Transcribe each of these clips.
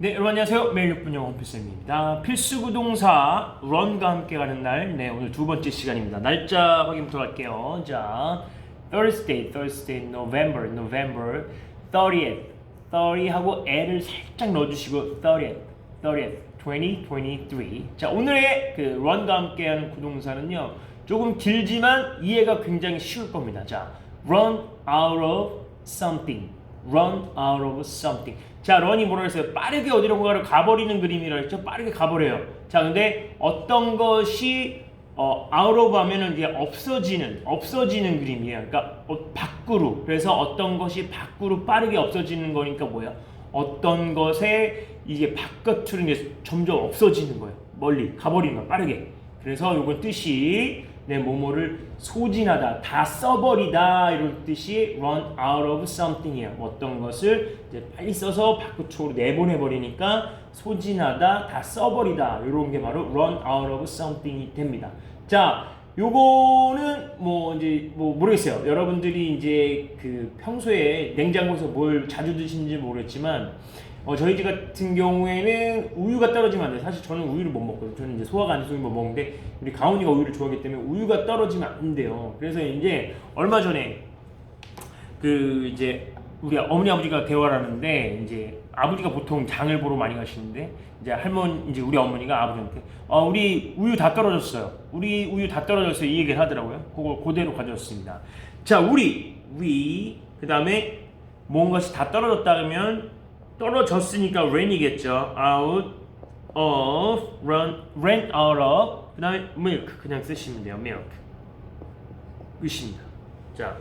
네, 여러분 안녕하세요. 매일 6분 영어 필쌤입니다. 필수 구동사 run과 함께 가는 날, 네 오늘 두 번째 시간입니다. 날짜 확인부터 할게요. 자, Thursday, Thursday, November, November, 30th, 30 하고 L을 살짝 넣어주시고 30th, 30th, 2023. 자, 오늘의 그 run과 함께 하는 구동사는요, 조금 길지만 이해가 굉장히 쉬울 겁니다. 자, run out of something. Run out of something. 자, run이 뭐라 했어요? 빠르게 어디론가를 가버리는 그림이라 했죠? 빠르게 가버려요. 자, 근데 어떤 것이 어, out of 하면은 이게 없어지는, 없어지는 그림이에요. 그러니까 어, 밖으로. 그래서 어떤 것이 밖으로 빠르게 없어지는 거니까 뭐야? 어떤 것에 이게 바깥으로 이제 점점 없어지는 거예요. 멀리 가버리는 거야, 빠르게. 그래서 요건 뜻이 내 뭐뭐를 소진하다, 다 써버리다 이런 뜻이 run out of something이에요. 어떤 것을 이제 빨리 써서 밖으로 내보내 버리니까 소진하다, 다 써버리다 이런 게 바로 run out of something이 됩니다. 자, 요거는 뭐 이제 뭐 모르겠어요. 여러분들이 이제 그 평소에 냉장고에서 뭘 자주 드시는지 모르겠지만 어, 저희 집 같은 경우에는 우유가 떨어지면 안 돼요. 사실 저는 우유를 못 먹거든요. 저는 이제 소화가 안 돼서 못 먹는데 우리 가훈이가 우유를 좋아하기 때문에 우유가 떨어지면 안 돼요. 그래서 이제 얼마 전에 그 이제 우리 어머니 아버지가 대화를 하는데 이제 아버지가 보통 장을 보러 많이 가시는데 이제 할머니 이제 우리 어머니가 아버지한테 어 우리 우유 다 떨어졌어요. 우리 우유 다 떨어졌어요. 이 얘기를 하더라고요. 그걸 그대로 가져왔습니다. 자 우리 we 그다음에 뭔가시 다 떨어졌다면 떨어졌으니까 rain이겠죠. out of run ran out of 그다음에 milk 그냥 쓰시면 돼요. milk 끝입니다. 자,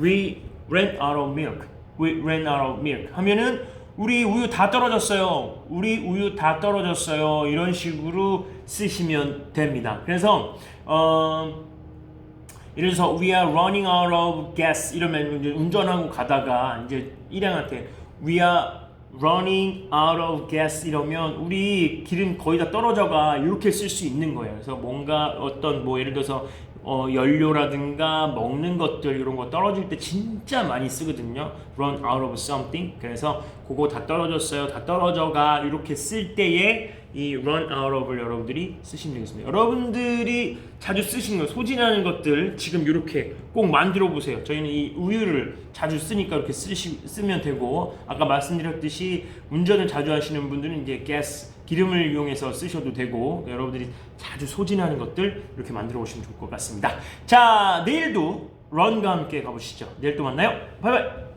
we ran out of milk. We ran out of milk. 하면은 우리 우유 다 떨어졌어요. 우리 우유 다 떨어졌어요. 이런 식으로 쓰시면 됩니다. 그래서 어 예를 들어서 we are running out of gas 이러면 운전하고 가다가 이제 일행한테 we are running out of gas 이러면 우리 기름 거의 다 떨어져가 이렇게 쓸 수 있는 거예요. 그래서 뭔가 어떤 뭐 예를 들어서 어, 연료라든가 먹는 것들 이런 거 떨어질 때 진짜 많이 쓰거든요. run out of something. 그래서 그거 다 떨어졌어요. 다 떨어져가 이렇게 쓸 때에 이 run out of를 여러분들이 쓰시면 되겠습니다. 여러분들이 자주 쓰시는 거 소진하는 것들 지금 이렇게 꼭 만들어 보세요. 저희는 이 우유를 자주 쓰니까 이렇게 쓰시, 쓰면 되고 아까 말씀드렸듯이 운전을 자주 하시는 분들은 이제 가스 기름을 이용해서 쓰셔도 되고 여러분들이 자주 소진하는 것들 이렇게 만들어 보시면 좋을 것 같습니다. 자 내일도 런과 함께 가보시죠. 내일 또 만나요. 바이바이.